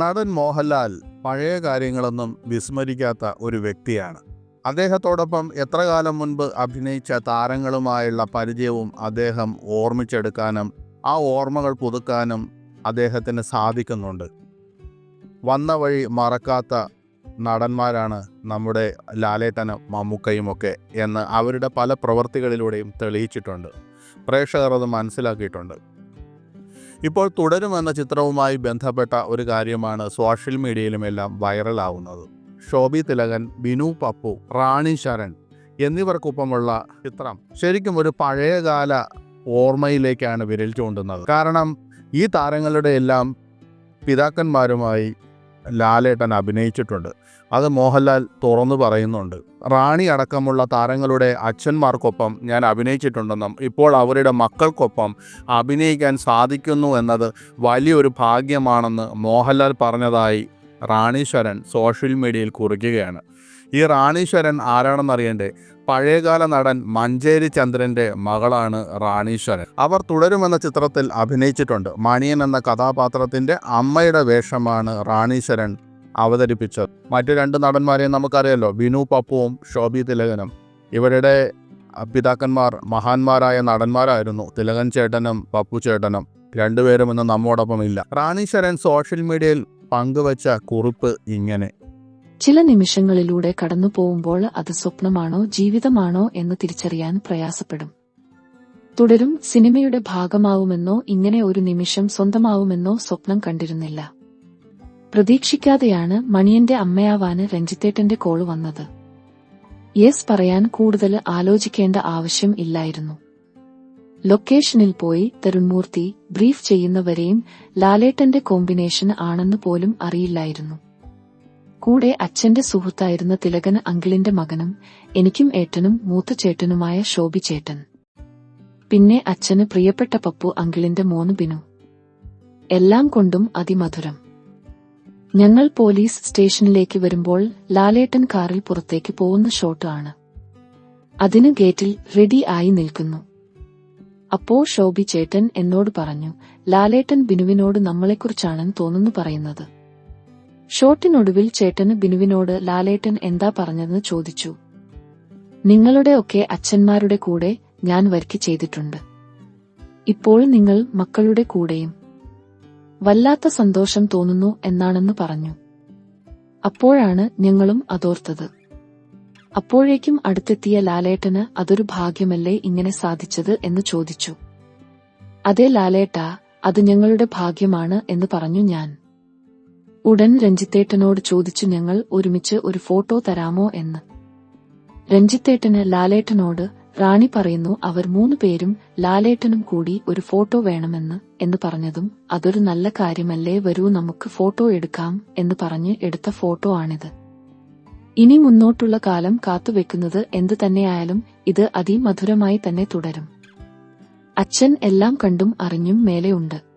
നടൻ മോഹൻലാൽ പഴയ കാര്യങ്ങളൊന്നും വിസ്മരിക്കാത്ത ഒരു വ്യക്തിയാണ്. അദ്ദേഹത്തോടൊപ്പം എത്ര കാലം മുൻപ് അഭിനയിച്ച താരങ്ങളുമായുള്ള പരിചയവും അദ്ദേഹം ഓർമ്മിച്ചെടുക്കാനും ആ ഓർമ്മകൾ പുതുക്കാനും അദ്ദേഹത്തിന് സാധിക്കുന്നുണ്ട്. വന്ന വഴി മറക്കാത്ത നടന്മാരാണ് നമ്മുടെ ലാലേട്ടനും മമ്മൂക്കയുമൊക്കെ എന്ന് അവരുടെ പല പ്രവൃത്തികളിലൂടെയും തെളിയിച്ചിട്ടുണ്ട്. പ്രേക്ഷകർ അത് മനസ്സിലാക്കിയിട്ടുണ്ട്. ഇപ്പോൾ തുടരുമെന്ന ചിത്രവുമായി ബന്ധപ്പെട്ട ഒരു കാര്യമാണ് സോഷ്യൽ മീഡിയയിലുമെല്ലാം വൈറലാവുന്നത്. ഷോബി തിലകൻ ബിനു പപ്പു റാണി ശരൺ എന്നിവർക്കൊപ്പമുള്ള ചിത്രം ശരിക്കും ഒരു പഴയകാല ഓർമ്മയിലേക്കാണ് വിരൽ ചൂണ്ടുന്നത്. കാരണം ഈ താരങ്ങളുടെ എല്ലാം പിതാക്കന്മാരുമായി ലാലേട്ടൻ അഭിനയിച്ചിട്ടുണ്ട്. അത് മോഹൻലാൽ തുറന്നു പറയുന്നുണ്ട്. റാണി അടക്കമുള്ള താരങ്ങളുടെ അച്ഛന്മാർക്കൊപ്പം ഞാൻ അഭിനയിച്ചിട്ടുണ്ടെന്നും ഇപ്പോൾ അവരുടെ മക്കൾക്കൊപ്പം അഭിനയിക്കാൻ സാധിക്കുന്നു എന്നത് വലിയൊരു ഭാഗ്യമാണെന്ന് മോഹൻലാൽ പറഞ്ഞതായി റാണീശ്വരൻ സോഷ്യൽ മീഡിയയിൽ കുറിക്കുകയാണ്. ഈ റാണീശ്വരൻ ആരാണെന്ന് അറിയണ്ടേ? പഴയകാല നടൻ മഞ്ചേരി ചന്ദ്രന്റെ മകളാണ് റാണീശ്വരൻ. അവർ തുടരുമെന്ന ചിത്രത്തിൽ അഭിനയിച്ചിട്ടുണ്ട്. മണിയൻ എന്ന കഥാപാത്രത്തിന്റെ അമ്മയുടെ വേഷമാണ് റാണീശ്വരൻ അവതരിപ്പിച്ചത്. മറ്റു രണ്ട് നടന്മാരെയും നമുക്കറിയാലോ. ബിനു പപ്പുവും ശോഭി തിലകനും. ഇവരുടെ പിതാക്കന്മാർ മഹാന്മാരായ നടന്മാരായിരുന്നു. തിലകൻ ചേട്ടനും പപ്പു ചേട്ടനും. രണ്ടുപേരും ഇന്ന് നമ്മോടൊപ്പം ഇല്ല റാണീശ്വരൻ സോഷ്യൽ മീഡിയയിൽ പങ്കുവച്ച കുറിപ്പ് ഇങ്ങനെ. ചില നിമിഷങ്ങളിലൂടെ കടന്നു പോകുമ്പോൾ അത് സ്വപ്നമാണോ ജീവിതമാണോ എന്ന് തിരിച്ചറിയാൻ പ്രയാസപ്പെടും. തുടരും സിനിമയുടെ ഭാഗമാവുമെന്നോ ഇങ്ങനെ ഒരു നിമിഷം സ്വന്തമാവുമെന്നോ സ്വപ്നം കണ്ടിരുന്നില്ല. പ്രതീക്ഷിക്കാതെയാണ് മണിയന്റെ അമ്മയാവാന് രഞ്ജിത്തേട്ടന്റെ കോൾ വന്നത്. യെസ് പറയാൻ കൂടുതൽ ആലോചിക്കേണ്ട ആവശ്യം ഇല്ലായിരുന്നു. ലൊക്കേഷനിൽ പോയി തരുൺമൂർത്തി ബ്രീഫ് ചെയ്യുന്നവരെയും ലാലേട്ടന്റെ കോമ്പിനേഷൻ ആണെന്ന് പോലും അറിയില്ലായിരുന്നു. കൂടെ അച്ഛന്റെ സുഹൃത്തായിരുന്ന തിലകന് അങ്കിളിന്റെ മകനും എനിക്കും ഏട്ടനും മൂത്ത ചേട്ടനുമായ ശോഭി ചേട്ടൻ. പിന്നെ അച്ഛന് പ്രിയപ്പെട്ട പപ്പു അങ്കിളിന്റെ മോന് ബിനു. എല്ലാം കൊണ്ടും അതിമധുരം. ഞങ്ങൾ പോലീസ് സ്റ്റേഷനിലേക്ക് വരുമ്പോൾ ലാലേട്ടൻ കാറിൽ പുറത്തേക്ക് പോകുന്ന ഷോട്ട് ആണ്. അതിന് ഗേറ്റിൽ റെഡി ആയി നിൽക്കുന്നു. അപ്പോ ശോഭി ചേട്ടൻ എന്നോട് പറഞ്ഞു ലാലേട്ടൻ ബിനുവിനോട് നമ്മളെക്കുറിച്ചാണെന്ന് തോന്നുന്നു പറയുന്നത്. ഷോട്ടിനൊടുവിൽ ചേട്ടന് ബിനുവിനോട് ലാലേട്ടൻ എന്താ പറഞ്ഞതെന്ന് ചോദിച്ചു. നിങ്ങളുടെ ഒക്കെ അച്ഛന്മാരുടെ കൂടെ ഞാൻ വർക്ക് ചെയ്തിട്ടുണ്ട്. ഇപ്പോൾ നിങ്ങൾ മക്കളുടെ കൂടെയും. വല്ലാത്ത സന്തോഷം തോന്നുന്നു എന്നാണെന്ന് പറഞ്ഞു. അപ്പോഴാണ് ഞങ്ങളും അതോർത്തത്. അപ്പോഴേക്കും അടുത്തെത്തിയ ലാലേട്ടന് അതൊരു ഭാഗ്യമല്ലേ ഇങ്ങനെ സാധിച്ചത് എന്ന് ചോദിച്ചു. അതേ ലാലേട്ടാ അത് ഞങ്ങളുടെ ഭാഗ്യമാണ് എന്ന് പറഞ്ഞു ഞാൻ. ഉടൻ രഞ്ജിത്തേട്ടനോട് ചോദിച്ചു ഞങ്ങൾ ഒരുമിച്ച് ഒരു ഫോട്ടോ തരാമോ എന്ന്. രഞ്ജിത്തേട്ടന് ലാലേട്ടനോട് റാണി പറയുന്നു അവർ മൂന്ന് പേരും ലാലേട്ടനും കൂടി ഒരു ഫോട്ടോ വേണമെന്ന് എന്ന് പറഞ്ഞതും അതൊരു നല്ല കാര്യമല്ലേ വരൂ നമുക്ക് ഫോട്ടോ എടുക്കാം എന്ന് പറഞ്ഞ് എടുത്ത ഫോട്ടോ ആണിത്. ഇനി മുന്നോട്ടുള്ള കാലം കാത്തുവെക്കുന്നത് എന്തു തന്നെയായാലും ഇത് അതിമധുരമായി തന്നെ തുടരും. അച്ഛൻ എല്ലാം കണ്ടും അറിഞ്ഞും മേലെയുണ്ട്.